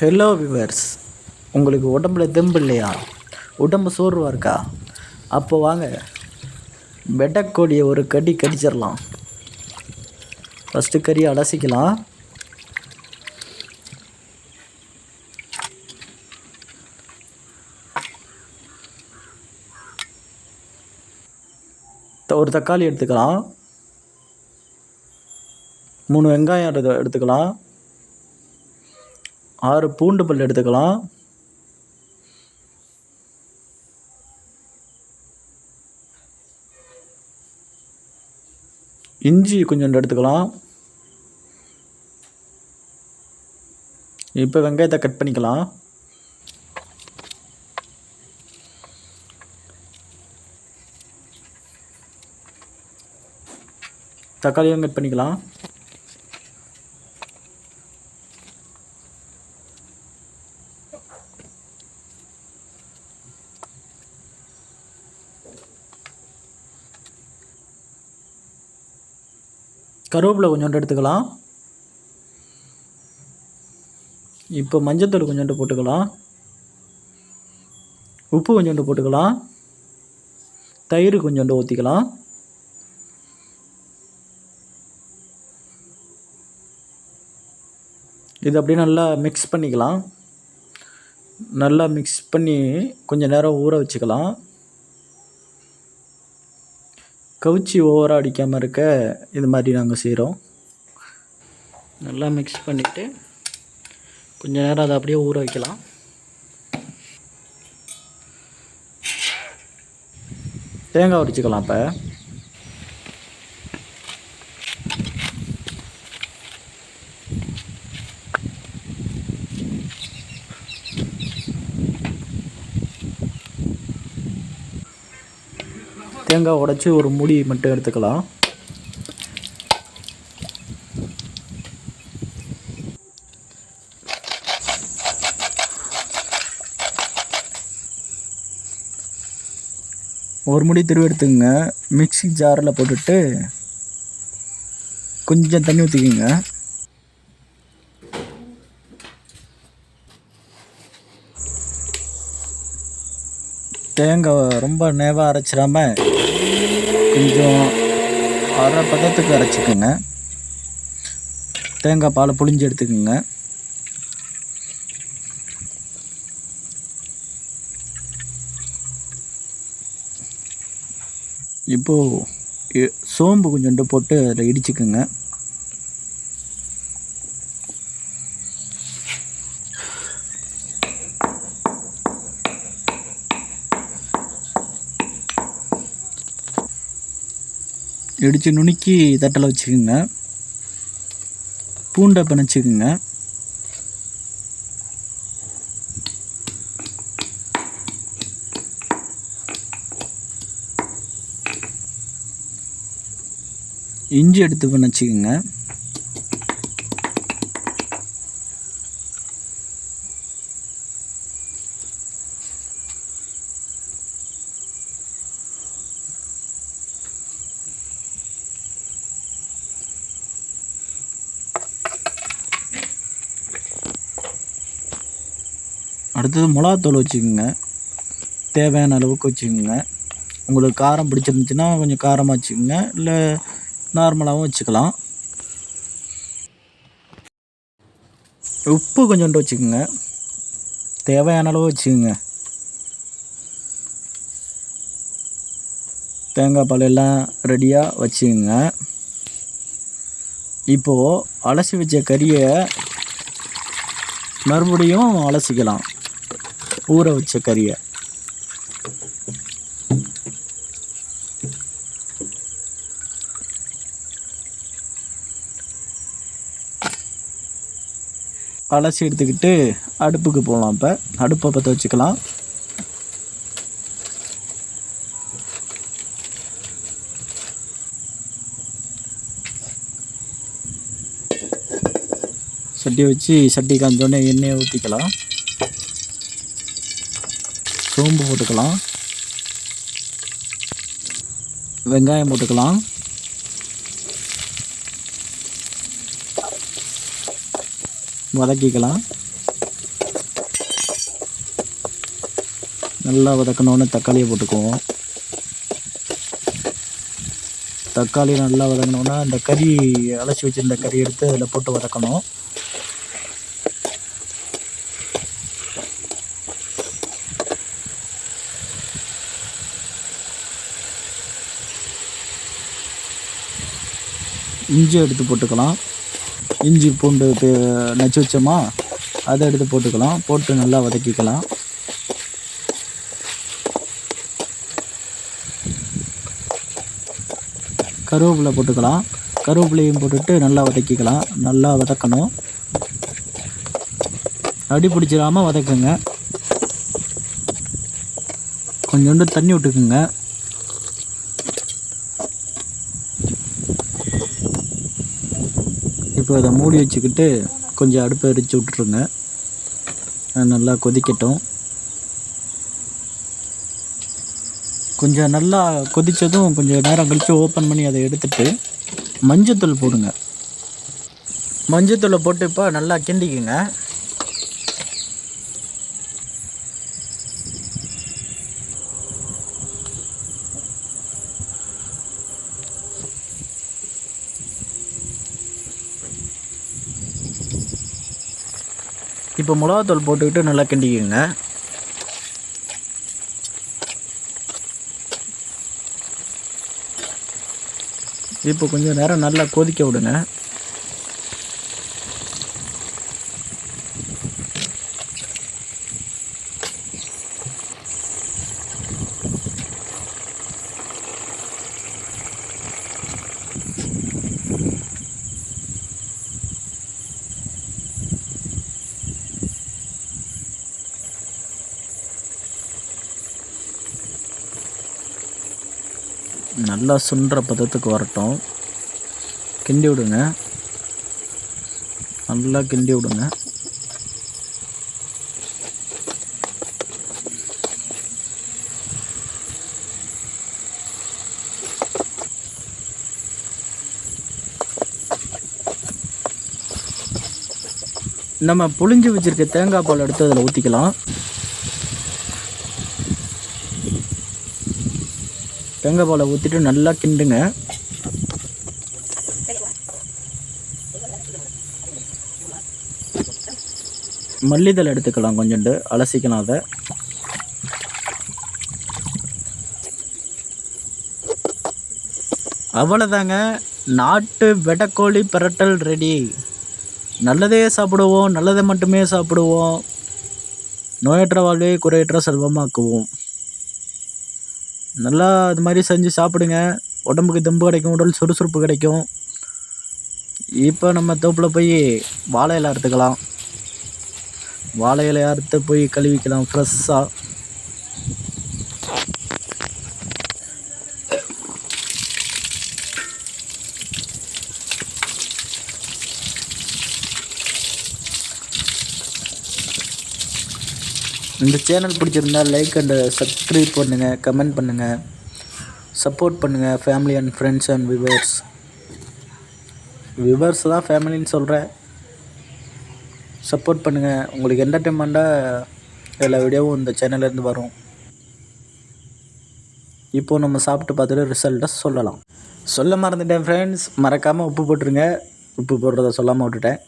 Hello viewers உங்களுக்கு உடம்புல தெம்பு இல்லையா? உடம்பு சோர்வாக இருக்கா? அப்போ வாங்க. வெட்டக்கோழியை ஒரு கடி கடிச்சிடலாம். ஃபஸ்ட்டு கறியை அலசிக்கலாம். ஒரு தக்காளி எடுத்துக்கலாம். மூணு வெங்காயம் எடுத்துக்கலாம். ஆறு பூண்டு பல் எடுத்துக்கலாம். இஞ்சி கொஞ்சோண்டு எடுத்துக்கலாம். இப்போ வெங்காயத்தை கட் பண்ணிக்கலாம். தக்காளியும் கட் பண்ணிக்கலாம். கருவேப்பிலை கொஞ்சோண்டு எடுத்துக்கலாம். இப்போ மஞ்சத்தூள் கொஞ்சோண்டு போட்டுக்கலாம். உப்பு கொஞ்சோண்டு போட்டுக்கலாம். தயிர் கொஞ்சோண்டு ஊற்றிக்கலாம் இது அப்படியே நல்லா மிக்ஸ் பண்ணிக்கலாம். நல்லா மிக்ஸ் பண்ணி கொஞ்சம் நேரம் ஊற வச்சுக்கலாம். கவுச்சி ஓவராக அடிக்காமல் இருக்க இது மாதிரி நாங்கள் செய்கிறோம் நல்லா மிக்ஸ் பண்ணிவிட்டு கொஞ்ச நேரம் அதை அப்படியே ஊற வைக்கலாம். தேங்காய் உரிச்சுக்கலாம் இப்போ. தேங்காய் உடச்சி ஒரு முடி மட்டும் எடுத்துக்கலாம். ஒரு முடி திருவி எடுத்துக்கோங்க. மிக்ஸி ஜாரில் போட்டுட்டு கொஞ்சம் தண்ணி ஊற்றிக்கிங்க தேங்காய் ரொம்ப நேவாக அரைச்சிடாம கொஞ்சம் அரை பதத்துக்கு அரைச்சிக்கோங்க. தேங்காய் பாலை புழிஞ்சு எடுத்துக்கோங்க. இப்போது சோம்பு கொஞ்சோண்டு போட்டு அதில் இடிச்சுக்குங்க. இடித்து நுணுக்கி தட்டில் வச்சுக்கோங்க. பூண்டை பிணைச்சிக்கோங்க. இஞ்சி எடுத்து பிணைச்சிக்கோங்க. அடுத்தது மிளகாத்தூள் வச்சுக்கோங்க. தேவையான அளவுக்கு வச்சுக்கோங்க. உங்களுக்கு காரம் பிடிச்சிருந்துச்சுன்னா கொஞ்சம் காரமாக வச்சுக்கோங்க. இல்லை நார்மலாகவும் வச்சுக்கலாம். உப்பு கொஞ்சோண்டு வச்சுக்கோங்க. தேவையான அளவு வச்சுக்கோங்க. தேங்காய் பால் எல்லாம் ரெடியாக வச்சுக்கோங்க. இப்போது அலசி வச்ச கறியை மறுபடியும் அலசிக்கலாம். ஊற வச்ச கறியை. அலசி எடுத்துக்கிட்டு அடுப்புக்கு போகலாம் இப்போ. அடுப்பை பற்ற வச்சுக்கலாம். சட்டி வச்சு சட்டி காஞ்சோடனே எண்ணெயை ஊற்றிக்கலாம் போட்டுக்கலாம் வெங்காயம் போட்டுக்கலாம். வதக்கிக்கலாம். நல்லா வதக்கணுன்னு தக்காளியை போட்டுக்குவோம். தக்காளி நல்லா வதங்கினோன்னா இந்த கறி அழைச்சி வச்சுருந்த கறி எடுத்து அதில் போட்டு வதக்கணும். இஞ்சி எடுத்து போட்டுக்கலாம். இஞ்சி பூண்டு நச்சு வச்சோமா அதை எடுத்து போட்டுக்கலாம். போட்டு நல்லா வதக்கிக்கலாம். கருவேப்பிலை போட்டுக்கலாம். கருவேப்பிலையும் போட்டுட்டு நல்லா வதக்கிக்கலாம். நல்லா வதக்கணும். அடி பிடிச்சிடாமல் வதக்குங்க. கொஞ்சோண்டு தண்ணி விட்டுக்குங்க. இப்போ அதை மூடி வச்சுக்கிட்டு கொஞ்சம் அடுப்பை எரிச்சு விட்ருங்க நல்லா கொதிக்கட்டும். கொஞ்சம் நல்லா கொதித்ததும் கொஞ்சம் நேரம் கழித்து ஓப்பன் பண்ணி அதை எடுத்துட்டு மஞ்சத்தூள் போடுங்க. மஞ்சத்தூளை போட்டு இப்போ நல்லா கிண்டிக்குங்க. இப்போ மிளகாத்தூள் போட்டுக்கிட்டு நல்லா கிண்டிக்குங்க. இப்போ கொஞ்சம் நேரம் நல்லா கொதிக்க விடுங்க. நல்லா சுன்ற பதத்துக்கு வரட்டும். கிண்டி விடுங்க. நல்லா கிண்டி விடுங்க. நம்ம புளிஞ்சு வச்சிருக்க தேங்காய் பால் எடுத்து அதில் ஊற்றிக்கலாம் தேங்காய் பாலை ஊற்றிட்டு நல்லா கிண்டுங்க. மல்லிதழை எடுத்துக்கலாம் கொஞ்சோண்டு அலசிக்கலாம் அதை. அவ்வளோதாங்க நாட்டு வெடக்கோழி பிரட்டல் ரெடி. நல்லதே சாப்பிடுவோம் நல்லதை மட்டுமே சாப்பிடுவோம். நோயற்ற வாழ்வே குறையற்ற செல்வமாக்குவோம். நல்லா இது மாதிரி செஞ்சு சாப்பிடுங்க. உடம்புக்கு தெம்பு கிடைக்கும் உடல் சுறுசுறுப்பு கிடைக்கும். இப்போ நம்ம தோப்பில் போய் வாழை இலை அறுத்துக்கலாம். வாழை இலையை அறுத்து போய் கழுவிக்கலாம் ஃப்ரெஷ்ஷாக இந்த சேனல் பிடிச்சிருந்தா லைக் அண்ட் சப்ஸ்கிரைப் பண்ணுங்கள் கமெண்ட் பண்ணுங்கள் சப்போர்ட் பண்ணுங்கள் family and friends and viewers viewers தான் ஃபேமிலின்னு சொல்கிறேன் சப்போர்ட் பண்ணுங்கள் உங்களுக்கு என்டர்டைன்மெண்ட்டாக எல்லா வீடியோவும் இந்த சேனல்லேருந்து வரும். இப்போது நம்ம சாப்பிட்டு பார்த்துட்டு ரிசல்ட்டை சொல்லலாம். சொல்ல மறந்துட்டேன் ஃப்ரெண்ட்ஸ் மறக்காமல் உப்பு போட்டுருங்க. உப்பு போடுறத சொல்லாமல் விட்டுட்டேன்.